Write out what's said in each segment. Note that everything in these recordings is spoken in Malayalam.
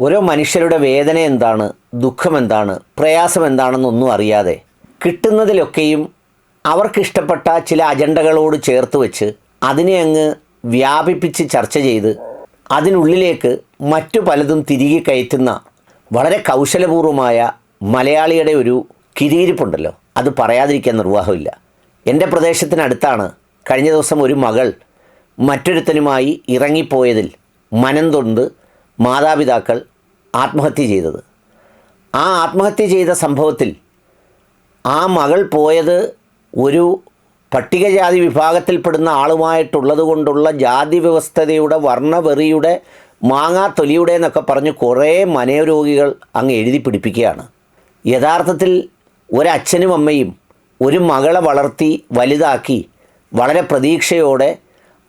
ഓരോ മനുഷ്യരുടെ വേദന എന്താണ് ദുഃഖം എന്താണ് പ്രയാസം എന്താണെന്നൊന്നും അറിയാതെ കിട്ടുന്നതിലൊക്കെയും അവർക്കിഷ്ടപ്പെട്ട ചില അജണ്ടകളോട് ചേർത്ത് വെച്ച് അതിനെ അങ്ങ് വ്യാപിപ്പിച്ച് ചർച്ച ചെയ്ത് അതിനുള്ളിലേക്ക് മറ്റു പലതും തിരികെ കയറ്റുന്ന വളരെ കൗശലപൂർവമായ മലയാളിയുടെ ഒരു കിരിയിരിപ്പുണ്ടല്ലോ അത് പറയാതിരിക്കാൻ നിർവാഹമില്ല. എന്റെ പ്രദേശത്തിനടുത്താണ് കഴിഞ്ഞ ദിവസം ഒരു മകൾ മറ്റൊരുത്തനുമായി ഇറങ്ങിപ്പോയതിൽ മനം തൊണ്ട് മാതാപിതാക്കൾ ആത്മഹത്യ ചെയ്തത്. ആ ആത്മഹത്യ ചെയ്ത സംഭവത്തിൽ ആ മകൾ പോയത് ഒരു പട്ടികജാതി വിഭാഗത്തിൽപ്പെടുന്ന ആളുമായിട്ടുള്ളത് കൊണ്ടുള്ള ജാതി വ്യവസ്ഥതയുടെ വർണവെറിയുടെ മാങ്ങാ തൊലിയുടെ എന്നൊക്കെ പറഞ്ഞ് കുറേ മനോരോഗികൾ അങ്ങ് എഴുതി പിടിപ്പിക്കുകയാണ്. യഥാർത്ഥത്തിൽ ഒരച്ഛനും അമ്മയും ഒരു മകളെ വളർത്തി വലുതാക്കി വളരെ പ്രതീക്ഷയോടെ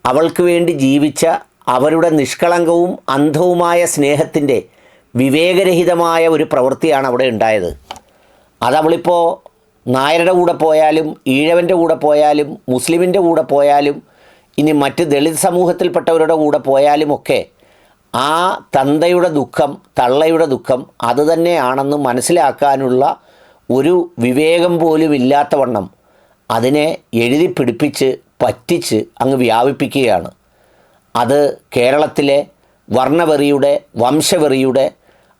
അവൾക്ക് വേണ്ടി ജീവിച്ച അവരുടെ നിഷ്കളങ്കവും അന്ധവുമായ സ്നേഹത്തിന്റെ വിവേകരഹിതമായ ഒരു പ്രവൃത്തിയാണ് അവിടെ ഉണ്ടായത്. അതവളിപ്പോൾ നായരുടെ കൂടെ പോയാലും ഈഴവന്റെ കൂടെ പോയാലും മുസ്ലിമിന്റെ കൂടെ പോയാലും ഇനി മറ്റ് ദളിത് സമൂഹത്തിൽപ്പെട്ടവരുടെ കൂടെ പോയാലുമൊക്കെ ആ തന്തയുടെ ദുഃഖം തള്ളയുടെ ദുഃഖം അതുതന്നെയാണെന്ന് മനസ്സിലാക്കാനുള്ള ഒരു വിവേകം പോലും ഇല്ലാത്തവണ്ണം അതിനെ എഴുതി പിടിപ്പിച്ച് പറ്റിച്ച് അങ്ങ് വ്യാപിപ്പിക്കുകയാണ്. അത് കേരളത്തിലെ വർണവെറിയുടെ വംശവെറിയുടെ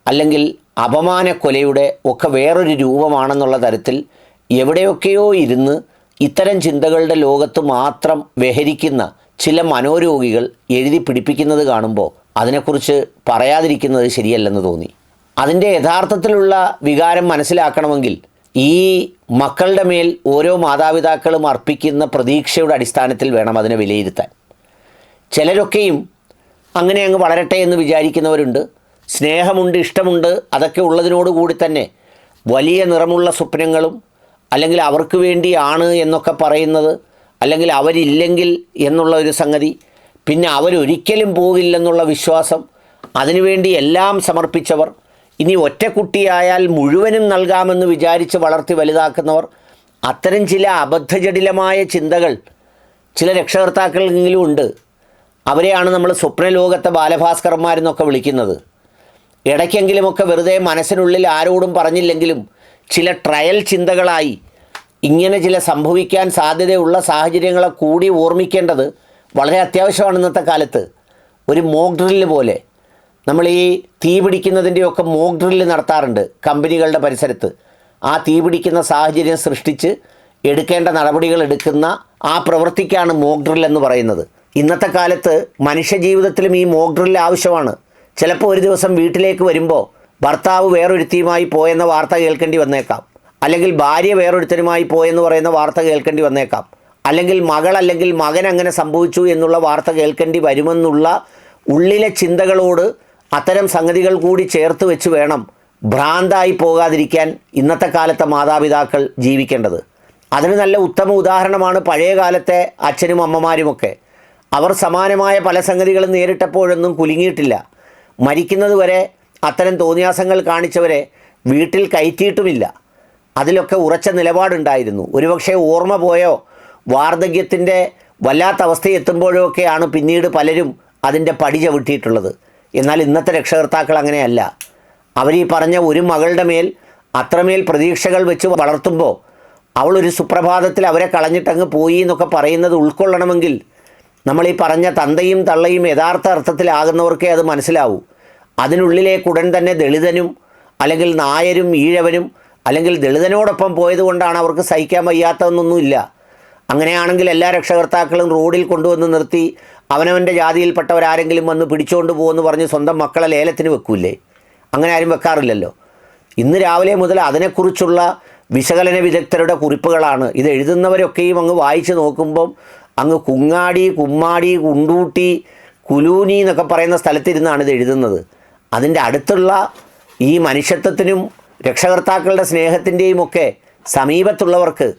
അല്ലെങ്കിൽ അപമാനക്കൊലയുടെ ഒക്കെ വേറൊരു രൂപമാണെന്നുള്ള തരത്തിൽ എവിടെയൊക്കെയോ ഇരുന്ന് ഇത്തരം ചിന്തകളുടെ ലോകത്ത് മാത്രം വിഹരിക്കുന്ന ചില മനോരോഗികൾ എഴുതി പിടിപ്പിക്കുന്നത് കാണുമ്പോൾ അതിനെക്കുറിച്ച് പറയാതിരിക്കുന്നത് ശരിയല്ലെന്ന് തോന്നി. അതിന്റെ യഥാർത്ഥത്തിലുള്ള വികാരം മനസ്സിലാക്കണമെങ്കിൽ ഈ മക്കളുടെ മേൽ ഓരോ മാതാപിതാക്കളും അർപ്പിക്കുന്ന പ്രതീക്ഷയുടെ അടിസ്ഥാനത്തിൽ വേണം അതിനെ വിലയിരുത്താൻ. ചിലരൊക്കെയും അങ്ങനെ അങ്ങ് വളരട്ടെ എന്ന് വിചാരിക്കുന്നവരുണ്ട്. സ്നേഹമുണ്ട് ഇഷ്ടമുണ്ട് അതൊക്കെ ഉള്ളതിനോടുകൂടി തന്നെ വലിയ നിറമുള്ള സ്വപ്നങ്ങളും അല്ലെങ്കിൽ അവർക്ക് വേണ്ടിയാണ് എന്നൊക്കെ പറയുന്നത് അല്ലെങ്കിൽ അവരില്ലെങ്കിൽ എന്നുള്ള ഒരു സംഗതി പിന്നെ അവരൊരിക്കലും പോകില്ലെന്നുള്ള വിശ്വാസം അതിനുവേണ്ടി എല്ലാം സമർപ്പിച്ചവർ ഇനി ഒറ്റക്കുട്ടിയായാൽ മുഴുവനും നൽകാമെന്ന് വിചാരിച്ച് വളർത്തി വലുതാക്കുന്നവർ അത്തരം ചില അബദ്ധജടിലമായ ചിന്തകൾ ചില രക്ഷകർത്താക്കളെങ്കിലും ഉണ്ട്. അവരെയാണ് നമ്മൾ സ്വപ്നലോകത്തെ ബാലഭാസ്കർമാരെന്നൊക്കെ വിളിക്കുന്നത്. ഇടയ്ക്കെങ്കിലുമൊക്കെ വെറുതെ മനസ്സിനുള്ളിൽ ആരോടും പറഞ്ഞില്ലെങ്കിലും ചില ട്രയൽ ചിന്തകളായി ഇങ്ങനെ ചില സംഭവിക്കാൻ സാധ്യതയുള്ള സാഹചര്യങ്ങളെ കൂടി ഓർമ്മിക്കേണ്ടത് വളരെ അത്യാവശ്യമാണ് ഇന്നത്തെ കാലത്ത്. ഒരു മോക്ക് ഡ്രില്ല് പോലെ. നമ്മൾ ഈ തീ പിടിക്കുന്നതിന്റെയൊക്കെ മോക്ക് ഡ്രില്ല് നടത്താറുണ്ട് കമ്പനികളുടെ പരിസരത്ത്. ആ തീ പിടിക്കുന്ന സാഹചര്യം സൃഷ്ടിച്ച് എടുക്കേണ്ട നടപടികൾ എടുക്കുന്ന ആ പ്രവൃത്തിക്കാണ് മോക്ക് ഡ്രിൽ എന്ന് പറയുന്നത്. ഇന്നത്തെ കാലത്ത് മനുഷ്യ ജീവിതത്തിലും ഈ മോക്ക് ഡ്രിൽ ആവശ്യമാണ്. ചിലപ്പോൾ ഒരു ദിവസം വീട്ടിലേക്ക് വരുമ്പോൾ ഭർത്താവ് വേറൊരുത്തിയുമായി പോയെന്ന വാർത്ത കേൾക്കേണ്ടി വന്നേക്കാം. അല്ലെങ്കിൽ ഭാര്യ വേറൊരുത്തനുമായി പോയെന്ന് പറയുന്ന വാർത്ത കേൾക്കേണ്ടി വന്നേക്കാം. അല്ലെങ്കിൽ മകൾ അല്ലെങ്കിൽ മകൻ അങ്ങനെ സംഭവിച്ചു എന്നുള്ള വാർത്ത കേൾക്കേണ്ടി വരുമെന്നുള്ള ഉള്ളിലെ ചിന്തകളോട് അത്തരം സംഗതികൾ കൂടി ചേർത്ത് വെച്ച് വേണം ഭ്രാന്തായി പോകാതിരിക്കാൻ ഇന്നത്തെ കാലത്തെ മാതാപിതാക്കൾ ജീവിക്കേണ്ടത്. അതിന് നല്ല ഉത്തമ ഉദാഹരണമാണ് പഴയ കാലത്തെ അച്ഛനും അമ്മമാരുമൊക്കെ. അവർ സമാനമായ പല സംഗതികളും നേരിട്ടപ്പോഴൊന്നും കുലുങ്ങിയിട്ടില്ല. മരിക്കുന്നത് വരെ അത്തരം തോന്നിയാസങ്ങൾ കാണിച്ചവരെ വീട്ടിൽ കയറ്റിയിട്ടുമില്ല. അതിലൊക്കെ ഉറച്ച നിലപാടുണ്ടായിരുന്നു. ഒരുപക്ഷെ ഓർമ്മ പോയോ? വാർദ്ധക്യത്തിന്റെ വല്ലാത്ത അവസ്ഥയെത്തുമ്പോഴോ ഒക്കെയാണ് പിന്നീട് പലരും അതിന്റെ പടി ചവിട്ടിയിട്ടുള്ളത്. എന്നാൽ ഇന്നത്തെ രക്ഷകർത്താക്കൾ അങ്ങനെയല്ല. അവർ ഈ പറഞ്ഞ ഒരു മകളുടെ മേൽ അത്രമേൽ പ്രതീക്ഷകൾ വെച്ച് വളർത്തുമ്പോൾ അവളൊരു സുപ്രഭാതത്തിൽ അവരെ കളഞ്ഞിട്ടങ്ങ് പോയി എന്നൊക്കെ പറയുന്നത് ഉൾക്കൊള്ളണമെങ്കിൽ നമ്മൾ ഈ പറഞ്ഞ തന്തയും തള്ളയും യഥാർത്ഥ അർത്ഥത്തിലാകുന്നവർക്കേ അത് മനസ്സിലാവൂ. അതിനുള്ളിലേക്ക് ഉടൻ തന്നെ ദളിതനും അല്ലെങ്കിൽ നായരും ഈഴവനും അല്ലെങ്കിൽ ദളിതനോടൊപ്പം പോയതുകൊണ്ടാണ് അവർക്ക് സഹിക്കാൻ വയ്യാത്തതെന്നൊന്നുമില്ല. അങ്ങനെയാണെങ്കിൽ എല്ലാ രക്ഷകർത്താക്കളും റോഡിൽ കൊണ്ടുവന്ന് നിർത്തി അവനവന്റെ ജാതിയിൽപ്പെട്ടവരാരെങ്കിലും വന്ന് പിടിച്ചുകൊണ്ട് പോകുമെന്ന് പറഞ്ഞ് സ്വന്തം മക്കളെ ലേലത്തിന് വെക്കൂലേ അങ്ങനെ ആരും വെക്കാറില്ലല്ലോ. ഇന്ന് രാവിലെ മുതൽ അതിനെക്കുറിച്ചുള്ള വിശകലന വിദഗ്ധരുടെ കുറിപ്പുകളാണ്. ഇത് എഴുതുന്നവരൊക്കെയും അങ്ങ് വായിച്ച് നോക്കുമ്പം അങ്ങ് കുങ്ങാടി കുമ്മാടി കുണ്ടൂട്ടി കുലൂനി എന്നൊക്കെ പറയുന്ന സ്ഥലത്തിരുന്നാണ് ഇത് എഴുതുന്നത്. അതിന്റെ അടുത്തുള്ള ഈ മനുഷ്യത്വത്തിനും രക്ഷകർത്താക്കളുടെ സ്നേഹത്തിന്റെയും ഒക്കെ സമീപത്തുള്ളവർക്ക്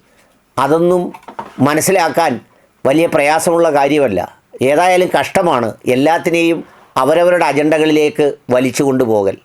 അതൊന്നും മനസ്സിലാക്കാൻ വലിയ പ്രയാസമുള്ള കാര്യമല്ല. ഏതായാലും കഷ്ടമാണ് എല്ലാത്തിനെയും അവരവരുടെ അജണ്ടകളിലേക്ക് വലിച്ചു കൊണ്ടുപോകൽ